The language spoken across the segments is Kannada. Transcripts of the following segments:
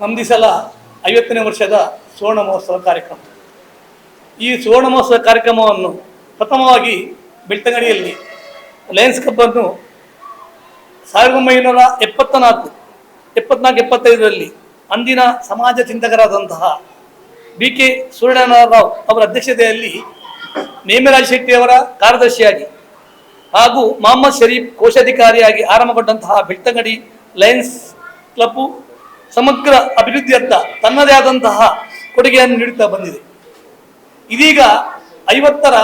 ನಮ್ದು ಸಲ ಐವತ್ತನೇ ವರ್ಷದ ಸುವರ್ಣ ಮಹೋತ್ಸವ ಕಾರ್ಯಕ್ರಮ. ಈ ಸುವರ್ಣ ಮಹೋತ್ಸವ ಕಾರ್ಯಕ್ರಮವನ್ನು ಪ್ರಥಮವಾಗಿ ಬೆಳ್ತಂಗಡಿಯಲ್ಲಿ ಲಯನ್ಸ್ ಕಬ್ಬನ್ನು ಸಾವಿರದ ಒಂಬೈನೂರ ಎಪ್ಪತ್ತ ನಾಲ್ಕು ಎಪ್ಪತ್ನಾಲ್ಕು, ಎಪ್ಪತ್ತೈದರಲ್ಲಿ ಅಂದಿನ ಸಮಾಜ ಚಿಂತಕರಾದಂತಹ ಬಿ ಕೆ ಸೂರ್ಯನಾರಾವ್ ಅವರ ಅಧ್ಯಕ್ಷತೆಯಲ್ಲಿ ನೇಮರಾಜ್ ಶೆಟ್ಟಿಯವರ ಕಾರ್ಯದರ್ಶಿಯಾಗಿ ಹಾಗೂ ಮೊಹಮ್ಮದ್ ಶರೀಫ್ ಕೋಶಾಧಿಕಾರಿಯಾಗಿ ಆರಂಭಗೊಂಡಂತಹ ಬೆಳ್ತಂಗಡಿ ಲಯನ್ಸ್ ಕ್ಲಬ್ಬು ಸಮಗ್ರ ಅಭಿವೃದ್ಧಿಯತ್ತ ತನ್ನದೇ ಆದಂತಹ ಕೊಡುಗೆಯನ್ನು ನೀಡುತ್ತಾ ಬಂದಿದೆ. ಇದೀಗ ಐವತ್ತರ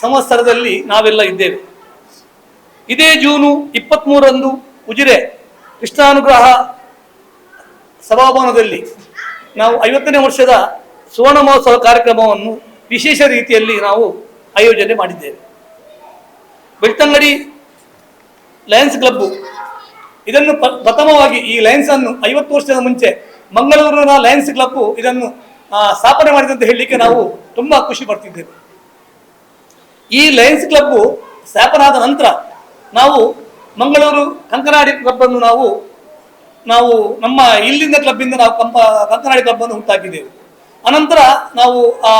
ಸಂವತ್ಸರದಲ್ಲಿ ನಾವೆಲ್ಲ ಇದ್ದೇವೆ. ಇದೇ ಜೂನು ಇಪ್ಪತ್ತ್ಮೂರರಂದು ಉಜಿರೆ ಕೃಷ್ಣಾನುಗ್ರಹ ಸಭಾಭವನದಲ್ಲಿ ನಾವು ಐವತ್ತನೇ ವರ್ಷದ ಸುವರ್ಣ ಮಹೋತ್ಸವ ಕಾರ್ಯಕ್ರಮವನ್ನು ವಿಶೇಷ ರೀತಿಯಲ್ಲಿ ನಾವು ಆಯೋಜನೆ ಮಾಡಿದ್ದೇವೆ. ಬೆಳ್ತಂಗಡಿ ಲಯನ್ಸ್ ಕ್ಲಬ್ಬು ಇದನ್ನು ಪ್ರಥಮವಾಗಿ ಈ ಲಯನ್ಸ್ ಅನ್ನು ಐವತ್ತು ವರ್ಷದ ಮುಂಚೆ ಮಂಗಳೂರಿನ ಲಯನ್ಸ್ ಕ್ಲಬ್ ಇದನ್ನು ಸ್ಥಾಪನೆ ಮಾಡಿದೆ ಅಂತ ಹೇಳಲಿಕ್ಕೆ ನಾವು ತುಂಬಾ ಖುಷಿ ಪಡ್ತಿದ್ದೇವೆ. ಈ ಲಯನ್ಸ್ ಕ್ಲಬ್ ಸ್ಥಾಪನೆ ಆದ ನಂತರ ನಾವು ಮಂಗಳೂರು ಕಂಕನಾಡಿ ಕ್ಲಬ್ ಅನ್ನು ನಾವು ನಾವು ನಮ್ಮ ಇಲ್ಲಿಂದ ಕ್ಲಬ್ಬಿಂದ ನಾವು ಕಂಪ ಕಂಕನಾಡಿ ಕ್ಲಬ್ ಅನ್ನು ಹುಟ್ಟಾಕಿದ್ದೆವು. ಅನಂತರ ನಾವು ಆ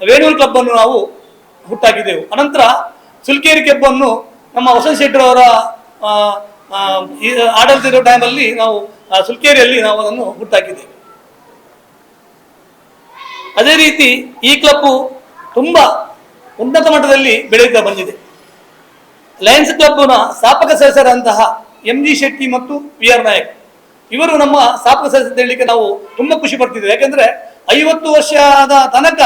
ವೇಣೂರು ಕ್ಲಬ್ ಅನ್ನು ನಾವು ಹುಟ್ಟಾಕಿದ್ದೆವು. ಅನಂತರ ಸುಲ್ಕೇರಿ ಕ್ಲಬ್ ಅನ್ನು ನಮ್ಮ ವಸಂತ ಶೆಟ್ಟರ್ ಅವರ ಆ, ಆ, ಈ ಆಡಳಿತ ಟೈಮಲ್ಲಿ ನಾವು ಸುಲ್ಕೇರಿಯಲ್ಲಿ ನಾವು ಅದನ್ನು ಹುಟ್ಟಾಕಿದ್ದೇವೆ ಅದೇ ರೀತಿ ಈ ಕ್ಲಬ್ ತುಂಬಾ ಉನ್ನತ ಮಟ್ಟದಲ್ಲಿ ಬೆಳೆಯುತ್ತಾ ಬಂದಿದೆ. ಲಯನ್ಸ್ ಕ್ಲಬ್ನ ಸ್ಥಾಪಕ ಸದಸ್ಯರಂತಹ ಎಂ ಜಿ ಶೆಟ್ಟಿ ಮತ್ತು ವಿ ಆರ್ ನಾಯಕ್, ಇವರು ನಮ್ಮ ಸ್ಥಾಪಕ ಸದಸ್ಯ ಹೇಳಲಿಕ್ಕೆ ನಾವು ತುಂಬಾ ಖುಷಿ ಪಡ್ತಿದ್ದೇವೆ. ಯಾಕಂದ್ರೆ ಐವತ್ತು ವರ್ಷದ ತನಕ,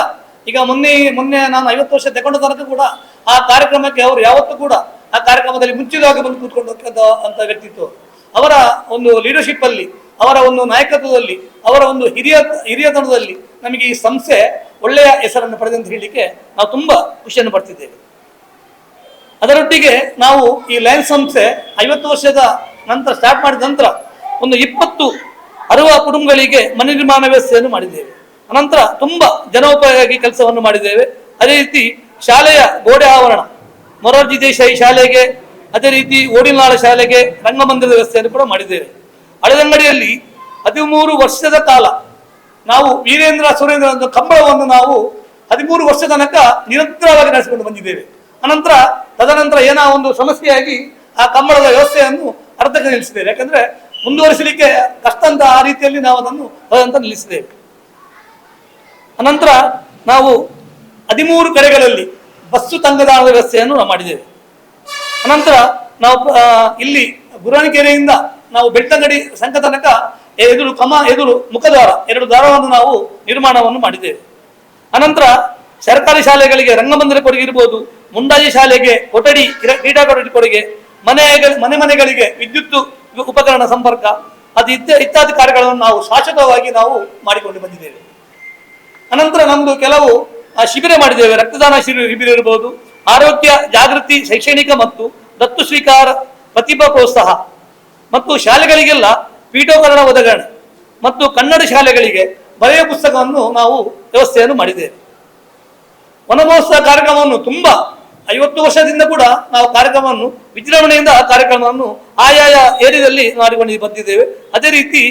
ಈಗ ಮೊನ್ನೆ ಮೊನ್ನೆ ನಾನು ಐವತ್ತು ವರ್ಷ ತಗೊಂಡ ತನಕ ಕೂಡ ಆ ಕಾರ್ಯಕ್ರಮಕ್ಕೆ ಅವರು ಯಾವತ್ತೂ ಕೂಡ ಆ ಕಾರ್ಯಕ್ರಮದಲ್ಲಿ ಮುಂಚಿತವಾಗಿ ಬಂದು ಕೂತ್ಕೊಂಡು ಅಂತ ವ್ಯಕ್ತಿತ್ವ. ಅವರ ಒಂದು ಲೀಡರ್ಶಿಪ್ ಅಲ್ಲಿ, ಅವರ ಒಂದು ನಾಯಕತ್ವದಲ್ಲಿ, ಅವರ ಒಂದು ಹಿರಿಯ, ಹಿರಿಯತನದಲ್ಲಿ ನಮಗೆ ಈ ಸಂಸ್ಥೆ ಒಳ್ಳೆಯ ಹೆಸರನ್ನು ಪಡೆದೆ ಅಂತ ಹೇಳಲಿಕ್ಕೆ ನಾವು ತುಂಬಾ ಖುಷಿಯನ್ನು ಪಡ್ತಿದ್ದೇವೆ. ಅದರೊಟ್ಟಿಗೆ ನಾವು ಈ ಲಯನ್ಸ್ ಸಂಸ್ಥೆ ಐವತ್ತು ವರ್ಷದ ನಂತರ ಸ್ಟಾರ್ಟ್ ಮಾಡಿದ ನಂತರ ಒಂದು ಇಪ್ಪತ್ತು ಅರುವ ಕುಟುಂಬಗಳಿಗೆ ಮನೆ ನಿರ್ಮಾಣ ವ್ಯವಸ್ಥೆಯನ್ನು ಮಾಡಿದ್ದೇವೆ. ಅನಂತರ ತುಂಬಾ ಜನೋಪಯೋಗಿ ಕೆಲಸವನ್ನು ಮಾಡಿದ್ದೇವೆ. ಅದೇ ರೀತಿ ಶಾಲೆಯ ಗೋಡೆ ಆವರಣ ಮೊರಾರ್ಜಿ ದೇಸಾಯಿ ಶಾಲೆಗೆ, ಅದೇ ರೀತಿ ಓಡಿನಾಳ ಶಾಲೆಗೆ ರಂಗಮಂದಿರದ ವ್ಯವಸ್ಥೆಯನ್ನು ಕೂಡ ಮಾಡಿದ್ದೇವೆ. ಹಳೆದಂಗಡಿಯಲ್ಲಿ ಹದಿಮೂರು ವರ್ಷದ ಕಾಲ ನಾವು ವೀರೇಂದ್ರ ಸುರೇಂದ್ರ ಒಂದು ಕಂಬಳವನ್ನು ನಾವು ಹದಿಮೂರು ವರ್ಷ ತನಕ ನಿರಂತರವಾಗಿ ನಡೆಸಿಕೊಂಡು ಬಂದಿದ್ದೇವೆ. ಅನಂತರ ತದನಂತರ ಏನೋ ಒಂದು ಸಮಸ್ಯೆಯಾಗಿ ಆ ಕಂಬಳದ ವ್ಯವಸ್ಥೆಯನ್ನು ಅರ್ಧಕ್ಕೆ ನಿಲ್ಲಿಸಿದ್ದೇವೆ. ಯಾಕಂದ್ರೆ ಮುಂದುವರಿಸಲಿಕ್ಕೆ ಕಷ್ಟ ಅಂತ ಆ ರೀತಿಯಲ್ಲಿ ನಾವು ಅದನ್ನು ನಿಲ್ಲಿಸಿದೆ ನಿಲ್ಲಿಸಿದ್ದೇವೆ. ಅನಂತರ ನಾವು ಹದಿಮೂರು ಕಡೆಗಳಲ್ಲಿ ಬಸ್ಸು ತಂಗದ ವ್ಯವಸ್ಥೆಯನ್ನು ನಾವು ಮಾಡಿದ್ದೇವೆ. ಅನಂತರ ನಾವು ಇಲ್ಲಿ ಗುರಾಣಿಕೆರೆಯಿಂದ ನಾವು ಬೆಟ್ಟಗಡಿ ಸಂಘ ತನಕ ಎದುರು, ಕಮ, ಎದುರು, ಮುಖದ್ವಾರ ಎರಡು ದ್ವಾರವನ್ನು ನಾವು ನಿರ್ಮಾಣವನ್ನು ಮಾಡಿದ್ದೇವೆ. ಅನಂತರ ಸರ್ಕಾರಿ ಶಾಲೆಗಳಿಗೆ ರಂಗಮಂದಿರ ಕೊಡುಗೆ ಇರ್ಬೋದು, ಮುಂಡಾಜಿ ಶಾಲೆಗೆ ಕೊಠಡಿ ಕ್ರೀಡಾ- ಕೊಠಡಿ ಕೊಡುಗೆ ಮನೆಗಳ ಮನೆ ಮನೆಗಳಿಗೆ ವಿದ್ಯುತ್ ಉಪಕರಣ ಸಂಪರ್ಕ, ಅದು ಇತ್ಯ ಇತ್ಯಾದಿ ಕಾರ್ಯಗಳನ್ನು ನಾವು ಶಾಶ್ವತವಾಗಿ ನಾವು ಮಾಡಿಕೊಂಡು ಬಂದಿದ್ದೇವೆ. ಅನಂತರ ನಮ್ಮದು ಕೆಲವು ಆ, ಶಿಬಿರ ಮಾಡಿದ್ದೇವೆ. ರಕ್ತದಾನ ಶಿಬಿರ ಇರಬಹುದು ಆರೋಗ್ಯ ಜಾಗೃತಿ ಶೈಕ್ಷಣಿಕ ಮತ್ತು ದತ್ತು ಸ್ವೀಕಾರ ಪ್ರತಿಭಾ ಪ್ರೋತ್ಸಾಹ ಮತ್ತು ಶಾಲೆಗಳಿಗೆಲ್ಲ ಪೀಠೋಪಕರಣ ಒದಗಣೆ ಮತ್ತು ಕನ್ನಡ ಶಾಲೆಗಳಿಗೆ ಬರೆಯ ಪುಸ್ತಕವನ್ನು ನಾವು ವ್ಯವಸ್ಥೆಯನ್ನು ಮಾಡಿದ್ದೇವೆ. ವನಮಹೋತ್ಸವ ಕಾರ್ಯಕ್ರಮವನ್ನು ತುಂಬಾ ಐವತ್ತು ವರ್ಷದಿಂದ ಕೂಡ ನಾವು ಕಾರ್ಯಕ್ರಮವನ್ನು ವಿಜೃಂಭಣೆಯಿಂದ ಆ ಕಾರ್ಯಕ್ರಮವನ್ನು ಆಯಾಯ ಏರಿಯಾದಲ್ಲಿ ಮಾಡಿಕೊಂಡು ಬಂದಿದ್ದೇವೆ. ಅದೇ ರೀತಿ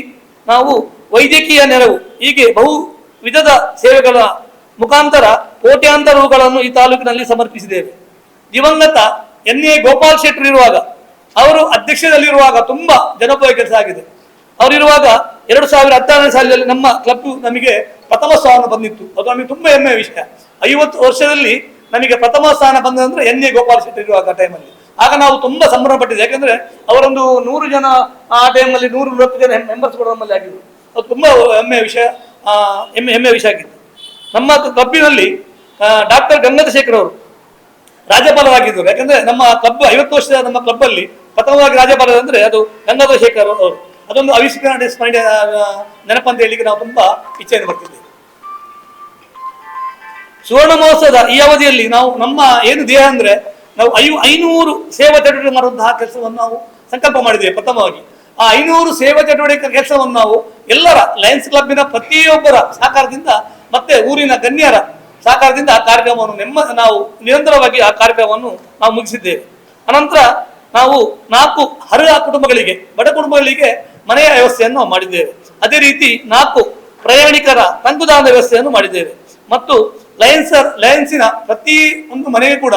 ನಾವು ವೈದ್ಯಕೀಯ ನೆರವು ಹೀಗೆ ಬಹು ವಿಧದ ಸೇವೆಗಳ ಮುಖಾಂತರ ಕೋಟ್ಯಾಂತರ ರುಗಳನ್ನು ಈ ತಾಲೂಕಿನಲ್ಲಿ ಸಮರ್ಪಿಸಿದ್ದೇವೆ. ದಿವಂಗತ ಎನ್. ಎ. ಗೋಪಾಲ್ ಶೆಟ್ಟರ್ ಇರುವಾಗ, ಅವರು ಅಧ್ಯಕ್ಷದಲ್ಲಿರುವಾಗ ತುಂಬಾ ಜನಪ್ರಿಯ ಕೆಲಸ ಆಗಿದೆ. ಅವರಿರುವಾಗ ಎರಡು ಸಾವಿರದ ಹತ್ತಾರನೇ ಸಾಲಿನಲ್ಲಿ ನಮ್ಮ ಕ್ಲಬ್ ನಮಗೆ ಪ್ರಥಮ ಸ್ಥಾನ ಬಂದಿತ್ತು. ಅದು ನಮಗೆ ತುಂಬಾ ಹೆಮ್ಮೆಯ ವಿಷಯ. ಐವತ್ತು ವರ್ಷದಲ್ಲಿ ನಮಗೆ ಪ್ರಥಮ ಸ್ಥಾನ ಬಂದಂದ್ರೆ ಎನ್. ಎ. ಗೋಪಾಲ್ ಶೆಟ್ಟಿ ಇರುವಾಗ ಟೈಮಲ್ಲಿ ಆಗ ನಾವು ತುಂಬಾ ಸಂಭ್ರಮ ಪಟ್ಟಿದ್ದೆ ಯಾಕಂದ್ರೆ ಅವರೊಂದು ನೂರು ಜನ ಆ ಟೈಮಲ್ಲಿ ನೂರು ನೂರತ್ತು ಜನ ಮೆಂಬರ್ಸ್ ಕೂಡ ನಮ್ಮಲ್ಲಿ ಆಗಿದ್ರು. ಅದು ತುಂಬಾ ಹೆಮ್ಮೆಯ ವಿಷಯ ಹೆಮ್ಮೆ, ಹೆಮ್ಮೆಯ ವಿಷಯ ಆಗಿತ್ತು. ನಮ್ಮ ಕ್ಲಬ್ಬಿನಲ್ಲಿ ಡಾಕ್ಟರ್ ಗಂಗಾಧಶೇಖರ್ ಅವರು ರಾಜ್ಯಪಾಲರಾಗಿದ್ದರು. ಯಾಕಂದ್ರೆ ನಮ್ಮ ಕ್ಲಬ್ ಐವತ್ತು ವರ್ಷದ ನಮ್ಮ ಕ್ಲಬ್ ಅಲ್ಲಿ ಪ್ರಥಮವಾಗಿ ರಾಜ್ಯಪಾಲ ಅಂದ್ರೆ ಅದು ಗಂಗಾಧರ ಶೇಖರ್ ಅವರು. ಅದೊಂದು ಅವಿಸ್ಮರಣೆ ಸ್ಮರಣೆ ನೆನಪಂತ ಹೇಳಿಕ್ಕೆ ನಾವು ತುಂಬಾ ಇಚ್ಛೆಯನ್ನು ಬರ್ತಿದ್ದೇವೆ. ಸುವರ್ಣ ಮಹೋತ್ಸವದ ಈ ಅವಧಿಯಲ್ಲಿ ನಾವು ನಮ್ಮ ಏನು ದೇಹ ಅಂದ್ರೆ ನಾವು ಐ ಐನೂರು ಸೇವಾ ಚಟುವಟಿಕೆ ಮಾಡುವಂತಹ ಕೆಲಸವನ್ನು ನಾವು ಸಂಕಲ್ಪ ಮಾಡಿದ್ದೇವೆ ಪ್ರಥಮವಾಗಿ. ಆ ಐನೂರು ಸೇವಾ ಚಟುವಟಿಕೆ ಕೆಲಸವನ್ನು ನಾವು ಎಲ್ಲರ ಲಯನ್ಸ್ ಕ್ಲಬ್ಬಿನ ಪ್ರತಿಯೊಬ್ಬರ ಸಹಕಾರದಿಂದ ಮತ್ತೆ ಊರಿನ ಗಣ್ಯರ ಸಹಕಾರದಿಂದ ಆ ಕಾರ್ಯಕ್ರಮವನ್ನು ನೆಮ್ಮ ನಾವು ನಿರಂತರವಾಗಿ ಆ ಕಾರ್ಯಕ್ರಮವನ್ನು ನಾವು ಮುಗಿಸಿದ್ದೇವೆ. ಅನಂತರ ನಾವು ನಾಲ್ಕು ಹರ ಕುಟುಂಬಗಳಿಗೆ, ಬಡ ಕುಟುಂಬಗಳಿಗೆ ಮನೆಯ ವ್ಯವಸ್ಥೆಯನ್ನು ಮಾಡಿದ್ದೇವೆ. ಅದೇ ರೀತಿ ನಾಲ್ಕು ಪ್ರಯಾಣಿಕರ ತಂಗುದಾನದ ವ್ಯವಸ್ಥೆಯನ್ನು ಮಾಡಿದ್ದೇವೆ. ಮತ್ತು ಲಯನ್ಸರ್, ಲಯನ್ಸಿನ ಪ್ರತಿ ಒಂದು ಮನೆಗೆ ಕೂಡ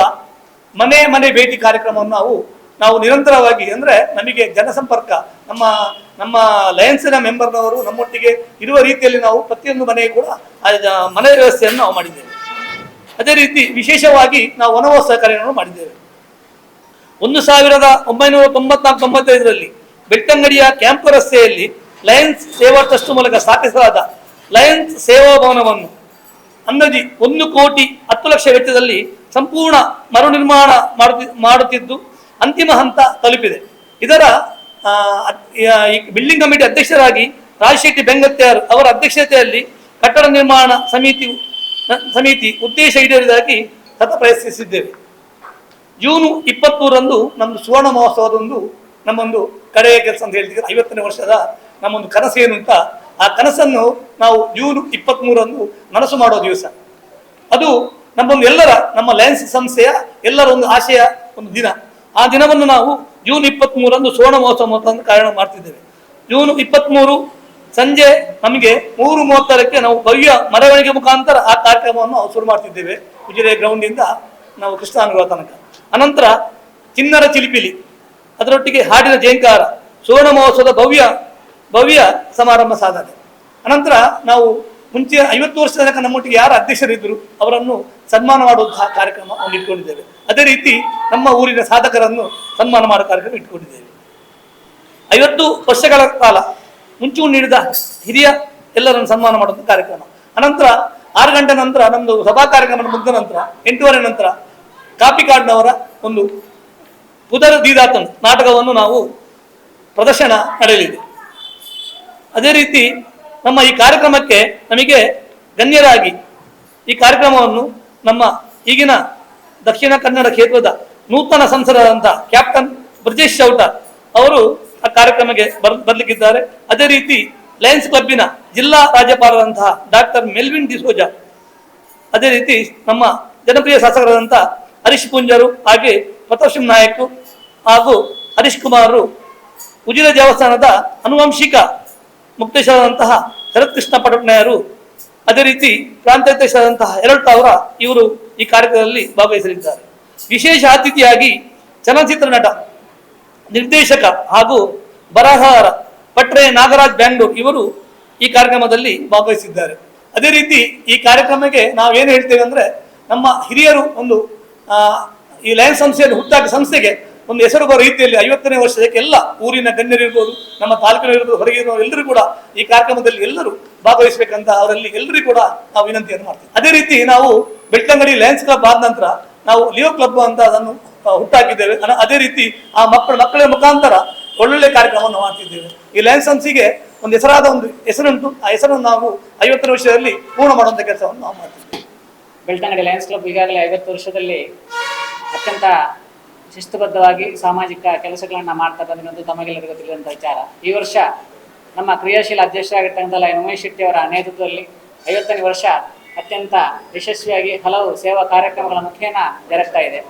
ಮನೆ ಮನೆ ಭೇಟಿ ಕಾರ್ಯಕ್ರಮವನ್ನು ನಾವು ನಾವು ನಿರಂತರವಾಗಿ ಅಂದ್ರೆ ನಮಗೆ ಜನಸಂಪರ್ಕ, ನಮ್ಮ ನಮ್ಮ ಲಯನ್ಸಿನ ಮೆಂಬರ್ನವರು ನಮ್ಮೊಟ್ಟಿಗೆ ಇರುವ ರೀತಿಯಲ್ಲಿ ನಾವು ಪ್ರತಿಯೊಂದು ಮನೆಗೆ ಕೂಡ ಮನೆ ವ್ಯವಸ್ಥೆಯನ್ನು ನಾವು ಮಾಡಿದ್ದೇವೆ. ಅದೇ ರೀತಿ ವಿಶೇಷವಾಗಿ ನಾವು ವನವಾಸ ಕಾರ್ಯಗಳನ್ನು ಮಾಡಿದ್ದೇವೆ. ಒಂದು ಸಾವಿರದ ಒಂಬೈನೂರ ತೊಂಬತ್ನಾಲ್ಕು, ತೊಂಬತ್ತೈದರಲ್ಲಿ ಬೆಟ್ಟಂಗಡಿಯ ಕ್ಯಾಂಪ್ ರಸ್ತೆಯಲ್ಲಿ ಲಯನ್ಸ್ ಸೇವಾ ಟ್ರಸ್ಟ್ ಮೂಲಕ ಸ್ಥಾಪಿಸಲಾದ ಲಯನ್ಸ್ ಸೇವಾ ಭವನವನ್ನು ಅಂದಾಜಿ ಒಂದು ಕೋಟಿ ಹತ್ತು ಲಕ್ಷ ವೆಚ್ಚದಲ್ಲಿ ಸಂಪೂರ್ಣ ಮರು ನಿರ್ಮಾಣ ಮಾಡುತ್ತಿ, ಮಾಡುತ್ತಿದ್ದು ಅಂತಿಮ ಹಂತ ತಲುಪಿದೆ. ಇದರ ಬಿಲ್ಡಿಂಗ್ ಕಮಿಟಿ ಅಧ್ಯಕ್ಷರಾಗಿ ರಾಜಶೆಟ್ಟಿ ಬೆಂಗತ್ಯಾರ್ ಅವರ ಅಧ್ಯಕ್ಷತೆಯಲ್ಲಿ ಕಟ್ಟಡ ನಿರ್ಮಾಣ ಸಮಿತಿ ಸಮಿತಿ ಉದ್ದೇಶ ಈಡೇರಿದಾಗಿ ಸತ ಪ್ರಯತ್ನಿಸಿದ್ದೇವೆ. ಜೂನ್ ಇಪ್ಪತ್ತ್ಮೂರರಂದು ನಮ್ಮದು ಸುವರ್ಣ ಮಹೋತ್ಸವದೊಂದು ನಮ್ಮೊಂದು ಕಡೆಯ ಕೆಲಸ ಅಂತ ಹೇಳ್ತಿದ್ರೆ ಐವತ್ತನೇ ವರ್ಷದ ನಮ್ಮೊಂದು ಕನಸು ಏನು ಅಂತ, ಆ ಕನಸನ್ನು ನಾವು ಜೂನ್ ಇಪ್ಪತ್ಮೂರರಂದು ನನಸು ಮಾಡೋ ದಿವಸ. ಅದು ನಮ್ಮೊಂದು ಎಲ್ಲರ, ನಮ್ಮ ಲಯನ್ಸ್ ಸಂಸ್ಥೆಯ ಎಲ್ಲರ ಒಂದು ಆಶಯ ಒಂದು ದಿನ. ಆ ದಿನವನ್ನು ನಾವು ಜೂನ್ ಇಪ್ಪತ್ಮೂರರಂದು ಸುವರ್ಣ ಮಹೋತ್ಸವ ಅಂತ ಕಾರಣ ಮಾಡ್ತಿದ್ದೇವೆ. ಜೂನ್ ಇಪ್ಪತ್ಮೂರು ಸಂಜೆ ನಮಗೆ ಮೂರು ಮೂವತ್ತರಕ್ಕೆ ನಾವು ಭವ್ಯ ಮೆರವಣಿಗೆ ಮುಖಾಂತರ ಆ ಕಾರ್ಯಕ್ರಮವನ್ನು ಶುರು ಮಾಡ್ತಿದ್ದೇವೆ. ಉಜಿರೆ ಗ್ರೌಂಡಿಂದ ನಾವು ಕೃಷ್ಣಾನುಗಳ ತನಕ. ಅನಂತರ ಚಿನ್ನರ ಚಿಲಿಪಿಲಿ, ಅದರೊಟ್ಟಿಗೆ ಹಾಡಿನ ಜಯಂಕಾರ, ಸುವರ್ಣ ಮಹೋತ್ಸವದ ಭವ್ಯ ಭವ್ಯ ಸಮಾರಂಭ ಸಾಧನೆ. ಅನಂತರ ನಾವು ಮುಂಚೆ ಐವತ್ತು ವರ್ಷದ ತನಕ ನಮ್ಮೊಟ್ಟಿಗೆ ಯಾರು ಅಧ್ಯಕ್ಷರಿದ್ದರು ಅವರನ್ನು ಸನ್ಮಾನ ಮಾಡುವಂತಹ ಕಾರ್ಯಕ್ರಮ ಒಂದು ಇಟ್ಕೊಂಡಿದ್ದೇವೆ. ಅದೇ ರೀತಿ ನಮ್ಮ ಊರಿನ ಸಾಧಕರನ್ನು ಸನ್ಮಾನ ಮಾಡುವ ಕಾರ್ಯಕ್ರಮ ಇಟ್ಕೊಂಡಿದ್ದೇವೆ. ಐವತ್ತು ವರ್ಷಗಳ ಕಾಲ ಮುಂಚೂಣಿ ನೀಡಿದ ಹಿರಿಯ ಎಲ್ಲರನ್ನು ಸನ್ಮಾನ ಮಾಡುವಂಥ ಕಾರ್ಯಕ್ರಮ. ಅನಂತರ ಆರು ಗಂಟೆ ನಂತರ ನಮ್ಮದು ಸಭಾ ಕಾರ್ಯಕ್ರಮ ಮುಗಿದ ನಂತರ ಎಂಟೂವರೆ ನಂತರ ಕಾಪಿ ಕಾರ್ಡ್ನವರ ಒಂದು ಪುದರ ದೀದಾತನ್ ನಾಟಕವನ್ನು ನಾವು ಪ್ರದರ್ಶನ ನಡೆಯಲಿದೆ. ಅದೇ ರೀತಿ ನಮ್ಮ ಈ ಕಾರ್ಯಕ್ರಮಕ್ಕೆ ನಮಗೆ ಗಣ್ಯರಾಗಿ ಈ ಕಾರ್ಯಕ್ರಮವನ್ನು ನಮ್ಮ ಈಗಿನ ದಕ್ಷಿಣ ಕನ್ನಡ ಕ್ಷೇತ್ರದ ನೂತನ ಸಂಸದರಾದಂಥ ಕ್ಯಾಪ್ಟನ್ ಬ್ರಜೇಶ್ ಚೌಟ ಅವರು ಆ ಕಾರ್ಯಕ್ರಮಕ್ಕೆ ಬರ್, ಬರ್ಲಿಕ್ಕಿದ್ದಾರೆ. ಅದೇ ರೀತಿ ಲಯನ್ಸ್ ಕ್ಲಬ್ಬಿನ ಜಿಲ್ಲಾ ರಾಜ್ಯಪಾಲರಂತಹ ಡಾಕ್ಟರ್ ಮೆಲ್ವಿನ್ ಡಿಸೋಜಾ, ಅದೇ ರೀತಿ ನಮ್ಮ ಜನಪ್ರಿಯ ಶಾಸಕರಾದಂಥ ಹರೀಶ್ ಪುಂಜರು ಹಾಗೆ ಪ್ರತಾಪ್ ನಾಯಕ್ ಹಾಗೂ ಹರೀಶ್ ಕುಮಾರ್ ಉಜಿರ ದೇವಸ್ಥಾನದ ಅನುವಂಶಿಕ ಮುಕ್ತೇಶ್ವರದಂತಹ ಶರತ್ಕೃಷ್ಣ ಪಟನಾಯರು ಅದೇ ರೀತಿ ಪ್ರಾಂತಾಧ್ಯಕ್ಷರಾದಂತಹ ಎರಡ್ ಅವರ ಇವರು ಈ ಕಾರ್ಯಕ್ರಮದಲ್ಲಿ ಭಾಗವಹಿಸಲಿದ್ದಾರೆ. ವಿಶೇಷ ಅತಿಥಿಯಾಗಿ ಚಲನಚಿತ್ರ ನಟ, ನಿರ್ದೇಶಕ ಹಾಗೂ ಬರಹಗಾರ ಪಟ್ರೆ ನಾಗರಾಜ್ ಬ್ಯಾಂಗ್ಳೂರ್ ಇವರು ಈ ಕಾರ್ಯಕ್ರಮದಲ್ಲಿ ಭಾಗವಹಿಸಿದ್ದಾರೆ. ಅದೇ ರೀತಿ ಈ ಕಾರ್ಯಕ್ರಮಕ್ಕೆ ನಾವೇನು ಹೇಳ್ತೇವೆ ಅಂದರೆ ನಮ್ಮ ಹಿರಿಯರು ಒಂದು ಈ ಲಯನ್ಸ್ ಸಂಸ್ಥೆಯಲ್ಲಿ ಹುಟ್ಟಾಕ ಸಂಸ್ಥೆಗೆ ಒಂದು ಹೆಸರು ಬರೋ ರೀತಿಯಲ್ಲಿ ಐವತ್ತನೇ ವರ್ಷಕ್ಕೆ ಎಲ್ಲ ಊರಿನ ಗಣ್ಯರಿರ್ಬೋದು ನಮ್ಮ ತಾಲೂಕಿನಲ್ಲಿರ್ಬೋದು ಹೊರಗೆ ಇರುವ ಎಲ್ಲರೂ ಕೂಡ ಈ ಕಾರ್ಯಕ್ರಮದಲ್ಲಿ ಎಲ್ಲರೂ ಭಾಗವಹಿಸಬೇಕಂತ ಅವರಲ್ಲಿ ಎಲ್ಲರಿಗೂ ಕೂಡ ನಾವು ವಿನಂತಿಯನ್ನು ಮಾಡ್ತೀವಿ. ಅದೇ ರೀತಿ ನಾವು ಬೆಳ್ತಂಗಡಿ ಲಯನ್ಸ್ ಕ್ಲಬ್ ಆದ ನಂತರ ನಾವು ಲಿಯೋ ಕ್ಲಬ್ ಅಂತ ಅದನ್ನು ಹುಟ್ಟಾಕಿದ್ದೇವೆ. ಅದೇ ರೀತಿ ಆ ಮಕ್ಕಳ ಮಕ್ಕಳ ಮುಖಾಂತರ ಒಳ್ಳೊಳ್ಳೆ ಕಾರ್ಯಕ್ರಮವನ್ನು ಮಾಡ್ತಿದ್ದೇವೆ. ಈ ಲಯನ್ಸ್ ಸಂಸ್ಥೆಗೆ ಒಂದು ಹೆಸರಾದ ಒಂದು ಹೆಸರುಂಟು. ಆ ಹೆಸರನ್ನು ನಾವು ಐವತ್ತನೇ ವರ್ಷದಲ್ಲಿ ಪೂರ್ಣ ಮಾಡುವಂಥ ಕೆಲಸವನ್ನು ನಾವು ಮಾಡ್ತೀವಿ. ಬೆಳ್ತಂಗಡಿ ಲಯನ್ಸ್ ಕ್ಲಬ್ ಈಗಾಗಲೇ ಐವತ್ತು ವರ್ಷದಲ್ಲಿ ಅತ್ಯಂತ ಶಿಸ್ತುಬದ್ಧವಾಗಿ ಸಾಮಾಜಿಕ ಕೆಲಸಗಳನ್ನು ಮಾಡ್ತಾ ಬಂದಿರೋದು ತಮಗೆಲ್ಲರಿಗೂ ತಿಳಿದಂಥ ವಿಚಾರ. ಈ ವರ್ಷ ನಮ್ಮ ಕ್ರಿಯಾಶೀಲ ಅಧ್ಯಕ್ಷರಾಗಿರ್ತಕ್ಕಂಥ ಲಯನ್ ಉಮೇಶ್ ಶೆಟ್ಟಿ ಅವರ ನೇತೃತ್ವದಲ್ಲಿ ಐವತ್ತನೇ ವರ್ಷ ಅತ್ಯಂತ ಯಶಸ್ವಿಯಾಗಿ ಹಲವು ಸೇವಾ ಕಾರ್ಯಕ್ರಮಗಳ ಮುಖೇನ ಜರುಗ್ತಾ ಇದೆ.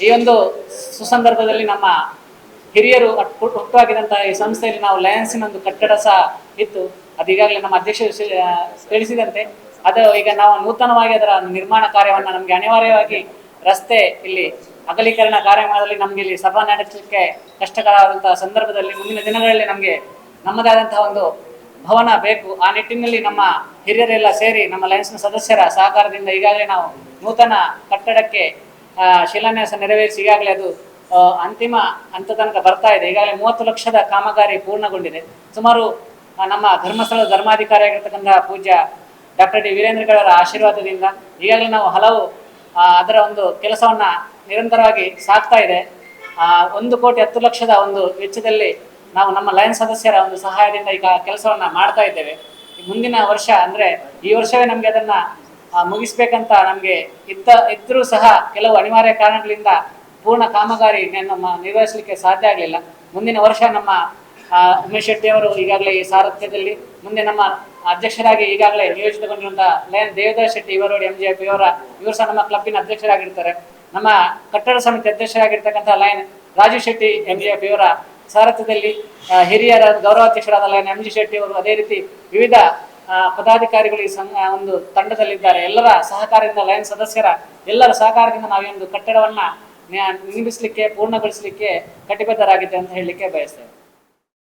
ಈ ಒಂದು ಸುಸಂದರ್ಭದಲ್ಲಿ ನಮ್ಮ ಹಿರಿಯರು ಅಟ್- ಹುಟ್ಟು- ಈ ಸಂಸ್ಥೆಯಲ್ಲಿ ನಾವು ಲಯನ್ಸಿನ ಒಂದು ಕಟ್ಟಡ ಸಹ ಇತ್ತು. ಅದು ಈಗಾಗಲೇ ನಮ್ಮ ಅಧ್ಯಕ್ಷರು ತಿಳಿಸಿದಂತೆ. ಅದು ಈಗ ನಾವು ನೂತನವಾಗಿ ಅದರ ನಿರ್ಮಾಣ ಕಾರ್ಯವನ್ನು ನಮಗೆ ಅನಿವಾರ್ಯವಾಗಿ ರಸ್ತೆ, ಇಲ್ಲಿ ಅಗಲೀಕರಣ ಕಾರ್ಯಕ್ರಮದಲ್ಲಿ ನಮಗೆ ಇಲ್ಲಿ ಸಭಾ ನಡೆಸಲಿಕ್ಕೆ ಕಷ್ಟಕರವಾದಂತಹ ಸಂದರ್ಭದಲ್ಲಿ ಮುಂದಿನ ದಿನಗಳಲ್ಲಿ ನಮಗೆ ನಮ್ಮದೇ ಆದಂತಹ ಒಂದು ಭವನ ಬೇಕು. ಆ ನಿಟ್ಟಿನಲ್ಲಿ ನಮ್ಮ ಹಿರಿಯರೆಲ್ಲ ಸೇರಿ, ನಮ್ಮ ಲಯನ್ಸ್ನ ಸದಸ್ಯರ ಸಹಕಾರದಿಂದ ಈಗಾಗಲೇ ನಾವು ನೂತನ ಕಟ್ಟಡಕ್ಕೆ ಶಿಲಾನ್ಯಾಸ ನೆರವೇರಿಸಿ ಈಗಾಗಲೇ ಅದು ಅಂತಿಮ ಹಂತ ತನಕ ಬರ್ತಾ ಇದೆ. ಈಗಾಗಲೇ ಮೂವತ್ತು ಲಕ್ಷದ ಕಾಮಗಾರಿ ಪೂರ್ಣಗೊಂಡಿದೆ. ಸುಮಾರು ನಮ್ಮ ಧರ್ಮಸ್ಥಳದ ಧರ್ಮಾಧಿಕಾರಿ ಆಗಿರ್ತಕ್ಕಂಥ ಪೂಜ್ಯ ಡಾಕ್ಟರ್ ಡಿ. ವೀರೇಂದ್ರಗಳವರ ಆಶೀರ್ವಾದದಿಂದ ಈಗಾಗಲೇ ನಾವು ಹಲವು ಅದರ ಒಂದು ಕೆಲಸವನ್ನ ನಿರಂತರವಾಗಿ ಸಾಗ್ತಾ ಇದೆ. ಒಂದು ಕೋಟಿ ಹತ್ತು ಲಕ್ಷದ ಒಂದು ವೆಚ್ಚದಲ್ಲಿ ನಾವು ನಮ್ಮ ಲಯನ್ ಸದಸ್ಯರ ಒಂದು ಸಹಾಯದಿಂದ ಈಗ ಕೆಲಸವನ್ನ ಮಾಡ್ತಾ ಇದ್ದೇವೆ. ಮುಂದಿನ ವರ್ಷ ಅಂದ್ರೆ ಈ ವರ್ಷವೇ ನಮಗೆ ಅದನ್ನ ಮುಗಿಸ್ಬೇಕಂತ ನಮಗೆ ಇದ್ದ, ಇದ್ರೂ ಸಹ ಕೆಲವು ಅನಿವಾರ್ಯ ಕಾರಣಗಳಿಂದ ಪೂರ್ಣ ಕಾಮಗಾರಿ ನಮ್ಮ ನಿರ್ವಹಿಸಲಿಕ್ಕೆ ಸಾಧ್ಯ ಆಗಲಿಲ್ಲ. ಮುಂದಿನ ವರ್ಷ ನಮ್ಮ ಉಮೇಶ್ ಶೆಟ್ಟಿ ಅವರು ಈಗಾಗಲೇ ಈ ಸಾರಥ್ಯದಲ್ಲಿ ಮುಂದೆ ನಮ್ಮ ಅಧ್ಯಕ್ಷರಾಗಿ ಈಗಾಗಲೇ ನಿಯೋಜಿತಗೊಂಡಿರುವಂತಹ ಲಯನ್ ದೇವದಾಸ್ ಶೆಟ್ಟಿ, ಇವರು ಎಂ ಜಿ, ಪಿ ಇವರ ಇವರು ಸಹ ನಮ್ಮ ಕ್ಲಬ್ಬಿನ ಅಧ್ಯಕ್ಷರಾಗಿರ್ತಾರೆ. ನಮ್ಮ ಕಟ್ಟಡ ಸಮಿತಿ ಅಧ್ಯಕ್ಷರಾಗಿರ್ತಕ್ಕಂಥ lion Raju Shetty, M G, P ಇವರ ಸಾರಥ್ಯದಲ್ಲಿ ಹಿರಿಯರ ಗೌರವಾಧ್ಯಕ್ಷರಾದ ಎಂ ಜಿ ಶೆಟ್ಟಿ ಅವರು ಅದೇ ರೀತಿ ವಿವಿಧ ಪದಾಧಿಕಾರಿಗಳು ಈ ಒಂದು ತಂಡದಲ್ಲಿದ್ದಾರೆ. ಎಲ್ಲರ ಸಹಕಾರದಿಂದ ಲಯನ್ ಸದಸ್ಯರ ಎಲ್ಲರ ಸಹಕಾರದಿಂದ ನಾವು ಒಂದು ಕಟ್ಟಡವನ್ನ ನಿರ್ಮಿಸಲಿಕ್ಕೆ, ಪೂರ್ಣಗೊಳಿಸಲಿಕ್ಕೆ ಕಟಿಬದ್ಧರಾಗಿದೆ ಅಂತ ಹೇಳಲಿಕ್ಕೆ ಬಯಸ್ತೇವೆ.